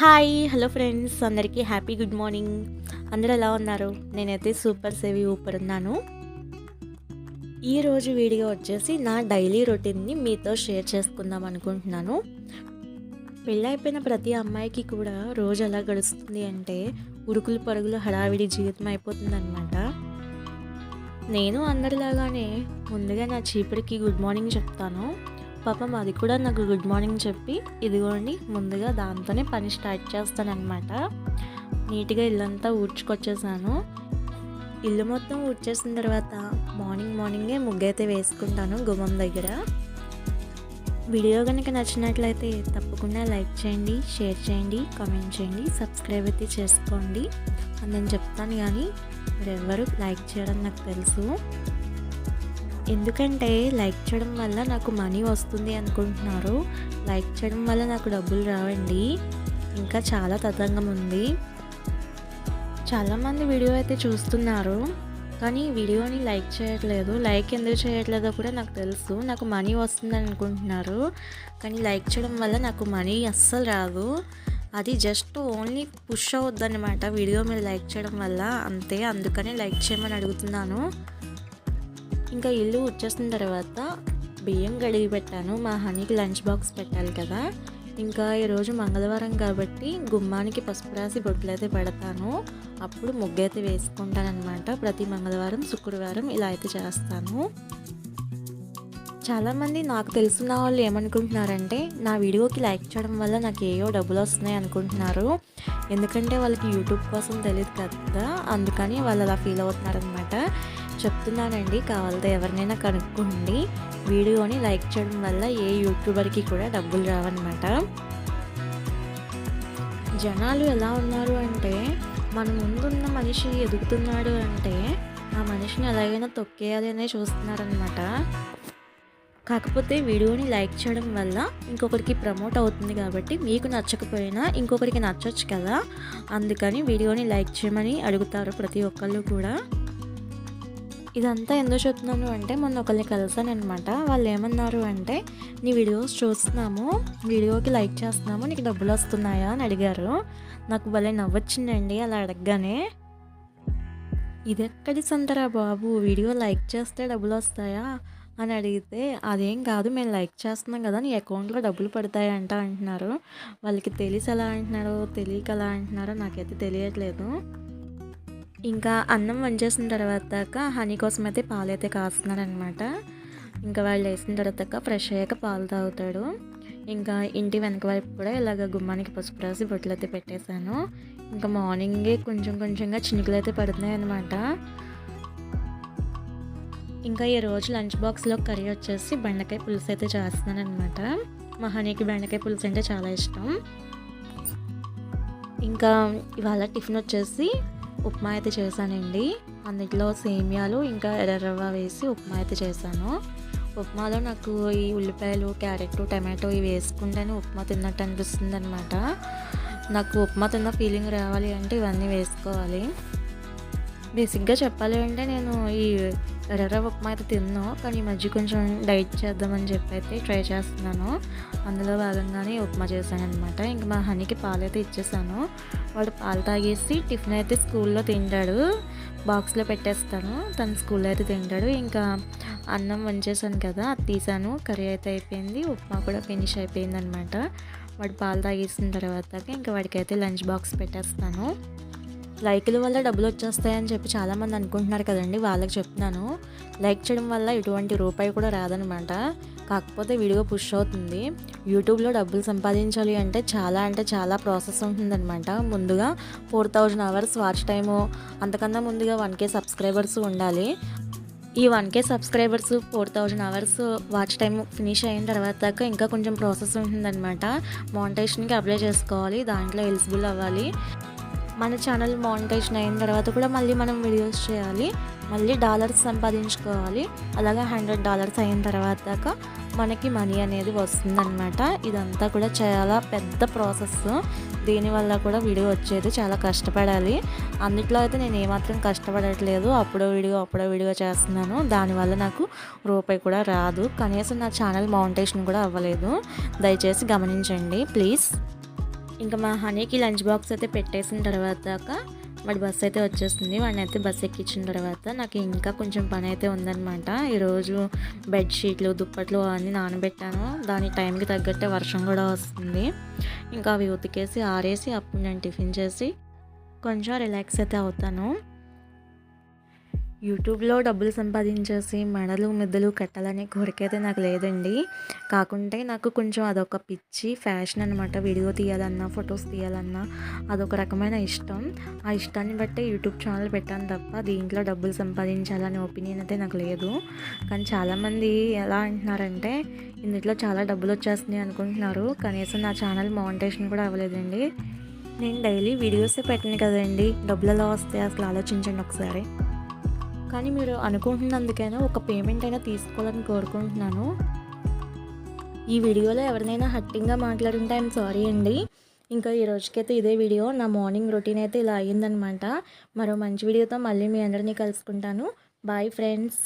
Hi hello friends అందరికీ happy good morning. అందరూ ఎలా ఉన్నారు? నేనైతే సూపర్ సేవి ఊపర్ ఉన్నాను. ఈరోజు వీడియో వచ్చేసి నా డైలీ రొటీన్ని మీతో షేర్ చేసుకుందాం అనుకుంటున్నాను. పెళ్ళైపోయిన ప్రతి అమ్మాయికి కూడా రోజు ఎలా గడుస్తుంది అంటే ఉరుకులు పరుగులు హడావిడి జీవితం అయిపోతుందన్నమాట. నేను అందరిలాగానే ముందుగా నా చీపురికి గుడ్ మార్నింగ్ చెప్తాను. పాపం అది కూడా నాకు గుడ్ మార్నింగ్ చెప్పి ఇదిగోండి ముందుగా దాంతోనే పని స్టార్ట్ చేస్తానన్నమాట. నీట్గా ఇల్లంతా ఊడ్చుకొచ్చేసాను. ఇల్లు మొత్తం ఊడ్చేసిన తర్వాత మార్నింగ్ మార్నింగే ముగ్గైతే వేసుకుంటాను గుమ్మం దగ్గర. వీడియో కనుక నచ్చినట్లయితే తప్పకుండా లైక్ చేయండి షేర్ చేయండి కామెంట్ చేయండి సబ్స్క్రైబ్ అయితే చేసుకోండి. అని నేను చెప్తాను కానీ మీరెవ్వరూ లైక్ చేయడం నాకు తెలుసు. ఎందుకంటే లైక్ చేయడం వల్ల నాకు మనీ వస్తుంది అనుకుంటున్నారు. లైక్ చేయడం వల్ల నాకు డబ్బులు రావండి. ఇంకా చాలా తతంగం ఉంది. చాలామంది వీడియో అయితే చూస్తున్నారు. కానీ వీడియోని లైక్ చేయట్లేదు. లైక్ ఎందుకు చేయట్లేదో కూడా నాకు తెలుసు. నాకు మనీ వస్తుందని అనుకుంటున్నారు. కానీ లైక్ చేయడం వల్ల నాకు మనీ అస్సలు రాదు. అది జస్ట్ ఓన్లీ పుష్ అవుద్దనమాట వీడియో మీరు లైక్ చేయడం వల్ల. అంతే. అందుకని లైక్ చేయమని అడుగుతున్నాను. ఇంకా ఇల్లు వచ్చేసిన తర్వాత బియ్యం కడిగి పెట్టాను మా హనీకి లంచ్ బాక్స్ పెట్టాలి కదా. ఇంకా ఈరోజు మంగళవారం కాబట్టి గుమ్మానికి పసుపు రాసి బొట్లు అయితే పెడతాను. అప్పుడు ముగ్గు అయితే ప్రతి మంగళవారం శుక్రవారం ఇలా అయితే చేస్తాను. చాలామంది నాకు తెలిసిన వాళ్ళు ఏమనుకుంటున్నారంటే నా వీడియోకి లైక్ చేయడం వల్ల నాకు ఏయో డబ్బులు వస్తున్నాయి అనుకుంటున్నారు. ఎందుకంటే వాళ్ళకి యూట్యూబ్ కోసం తెలియదు కదా అందుకని వాళ్ళు అలా ఫీల్ అవుతున్నారనమాట చెప్తున్నానండి కావాలంటే ఎవరినైనా కనుక్కోండి. వీడియోని లైక్ చేయడం వల్ల ఏ యూట్యూబర్కి కూడా డబ్బులు రావన్నమాట. జనాలు ఎలా ఉన్నారు అంటే మన ముందున్న మనిషి ఎదుగుతున్నాడు అంటే ఆ మనిషిని ఎలాగైనా తొక్కేయాలి అనే చూస్తున్నారనమాట కాకపోతే వీడియోని లైక్ చేయడం వల్ల ఇంకొకరికి ప్రమోట్ అవుతుంది కాబట్టి మీకు నచ్చకపోయినా ఇంకొకరికి నచ్చొచ్చు కదా. అందుకని వీడియోని లైక్ చేయమని అడుగుతారు ప్రతి ఒక్కళ్ళు కూడా. ఇదంతా ఎందుకు చెప్తున్నాను అంటే మొన్న ఒకరిని కలిసాను అనమాట వాళ్ళు ఏమన్నారు అంటే నీ వీడియోస్ చూస్తున్నాము వీడియోకి లైక్ చేస్తున్నాము నీకు డబ్బులు వస్తున్నాయా? అని అడిగారు. నాకు భలే నవ్వొచ్చిందండి అలా అడగగానే. ఇది ఎక్కడి సంతరా బాబు? వీడియో లైక్ చేస్తే డబ్బులు వస్తాయా? అని అడిగితే అదేం కాదు మేము లైక్ చేస్తున్నాం కదా నీ అకౌంట్లో డబ్బులు పడతాయంట అంటున్నారు. వాళ్ళకి తెలిసి ఎలా అంటున్నారో తెలియక ఎలా అంటున్నారో నాకైతే తెలియట్లేదు. ఇంకా అన్నం వంచేసిన తర్వాత హనీ కోసం అయితే పాలు అయితే అనమాట ఇంకా వాళ్ళు వేసిన తర్వాత ఫ్రెష్ అయ్యాక పాలు తాగుతాడు. ఇంకా ఇంటి వెనక వైపు కూడా ఇలాగ గుమ్మానికి పసుపు రాసి బొట్లు అయితే పెట్టేశాను. ఇంకా మార్నింగే కొంచెం కొంచెంగా చినుకులు అయితే పడుతున్నాయి అనమాట ఇంకా ఈ రోజు లంచ్ బాక్స్లో కర్రీ వచ్చేసి బెండకాయ పులుసు అయితే చేస్తున్నాను అనమాట మా హనీకి బెండకాయ పులుసు అంటే చాలా ఇష్టం. ఇంకా ఇవాళ టిఫిన్ వచ్చేసి ఉప్మా అయితే చేశానండి. అందులో సేమియాలు ఇంకా ఎర్రవ్వ వేసి ఉప్మా అయితే చేశాను. ఉప్మాలో నాకు ఈ ఉల్లిపాయలు క్యారెట్ టమాటో ఇవి వేసుకుంటేనే ఉప్మా తిన్నట్టు అనిపిస్తుంది అనమాట నాకు ఉప్మా తిన్న ఫీలింగ్ రావాలి అంటే ఇవన్నీ వేసుకోవాలి. బేసిక్గా చెప్పాలి అంటే నేను ఈ ఎర్ర ఉప్మా అయితే తిన్నాను కానీ ఈ మధ్య కొంచెం డైట్ చేద్దామని చెప్పి అయితే ట్రై చేస్తున్నాను. అందులో భాగంగానే ఉప్మా చేశాను అనమాట ఇంకా మా హనీకి పాలు అయితే ఇచ్చేసాను. వాడు పాలు తాగేసి టిఫిన్ అయితే స్కూల్లో తింటాడు. బాక్స్లో పెట్టేస్తాను. తను స్కూల్లో అయితే తింటాడు. ఇంకా అన్నం వంచేసాను కదా అది తీసాను. కర్రీ అయితే అయిపోయింది. ఉప్మా కూడా ఫినిష్ అయిపోయింది అనమాట వాడు పాలు తాగేసిన తర్వాత ఇంకా వాడికైతే లంచ్ బాక్స్ పెట్టేస్తాను. లైకుల వల్ల డబ్బులు వచ్చేస్తాయని చెప్పి చాలామంది అనుకుంటున్నారు కదండి వాళ్ళకి చెప్తున్నాను. లైక్ చేయడం వల్ల ఎటువంటి రూపాయి కూడా రాదనమాట. కాకపోతే వీడియో పుష్ అవుతుంది. యూట్యూబ్లో డబ్బులు సంపాదించాలి అంటే చాలా అంటే చాలా ప్రాసెస్ ఉంటుందన్నమాట. ముందుగా four thousand hours watch time అంతకన్నా ముందుగా వన్ కే సబ్స్క్రైబర్స్ ఉండాలి. ఈ one K subscribers four thousand hours watch time finish అయిన తర్వాత ఇంకా కొంచెం ప్రాసెస్ ఉంటుందన్నమాట. మౌంటేషన్కి అప్లై చేసుకోవాలి దాంట్లో ఎలిజిబుల్ అవ్వాలి. మన ఛానల్ మానిటైజేషన్ అయిన తర్వాత కూడా మళ్ళీ మనం వీడియోస్ చేయాలి. మళ్ళీ డాలర్స్ సంపాదించుకోవాలి. అలాగే హండ్రెడ్ డాలర్స్ అయిన తర్వాత దాకా మనకి మనీ అనేది వస్తుందన్నమాట. ఇదంతా కూడా చాలా పెద్ద ప్రాసెస్ దీనివల్ల కూడా వీడియో వచ్చేది చాలా కష్టపడాలి. అన్నిట్లో అయితే నేను ఏమాత్రం కష్టపడట్లేదు. అప్పుడో వీడియో అప్పుడో వీడియో చేస్తున్నాను. దానివల్ల నాకు రూపాయి కూడా రాదు. కనీసం నా ఛానల్ మౌంటేషన్ కూడా అవ్వలేదు. దయచేసి గమనించండి. ప్లీజ్ ఇంకా మా హనీకి లంచ్ బాక్స్ అయితే పెట్టేసిన తర్వాత వాడి బస్సు అయితే వచ్చేస్తుంది. వాడిని అయితే బస్సు ఎక్కించిన తర్వాత నాకు ఇంకా కొంచెం పని అయితే ఉందన్నమాట. ఈరోజు బెడ్షీట్లు దుప్పట్లు అన్నీ నానబెట్టాను. దాని టైంకి తగ్గట్టే వర్షం కూడా వస్తుంది. ఇంకా అవి ఉతికేసి ఆరేసి అప్పుడు నేను టిఫిన్ చేసి కొంచెం రిలాక్స్ అయితే అవుతాను. యూట్యూబ్లో డబ్బులు సంపాదించేసి మెడలు మిద్దలు కట్టాలనే కోరిక అయితే నాకు లేదండి. కాకుంటే నాకు కొంచెం అదొక పిచ్చి ఫ్యాషన్ అనమాట వీడియో తీయాలన్నా ఫొటోస్ తీయాలన్నా అదొక రకమైన ఇష్టం. ఆ ఇష్టాన్ని బట్టే యూట్యూబ్ ఛానల్ పెట్టాను తప్ప దీంట్లో డబ్బులు సంపాదించాలనే ఒపీనియన్ అయితే నాకు లేదు. కానీ చాలామంది ఎలా అంటున్నారంటే ఇందులో చాలా డబ్బులు వచ్చేస్తున్నాయి అనుకుంటున్నారు. కనీసం నా ఛానల్ మౌంటేషన్ కూడా అవ్వలేదండి. నేను డైలీ వీడియోసే పెట్టాను కదండి. డబ్బులు ఎలా వస్తాయి? అసలు ఆలోచించండి ఒకసారి. కానీ మీరు అనుకుంటున్నందుకైనా ఒక పేమెంట్ అయినా తీసుకోవాలని కోరుకుంటున్నాను. ఈ వీడియోలో ఎవరినైనా హట్టింగ్గా మాట్లాడుంటే ఐఎమ్ సారీ అండి. ఇంకా ఈ రోజుకైతే ఇదే వీడియో. నా మార్నింగ్ రొటీన్ అయితే ఇలా అయ్యిందనమాట. మరో మంచి వీడియోతో మళ్ళీ మీ అందరినీ కలుసుకుంటాను. Bye friends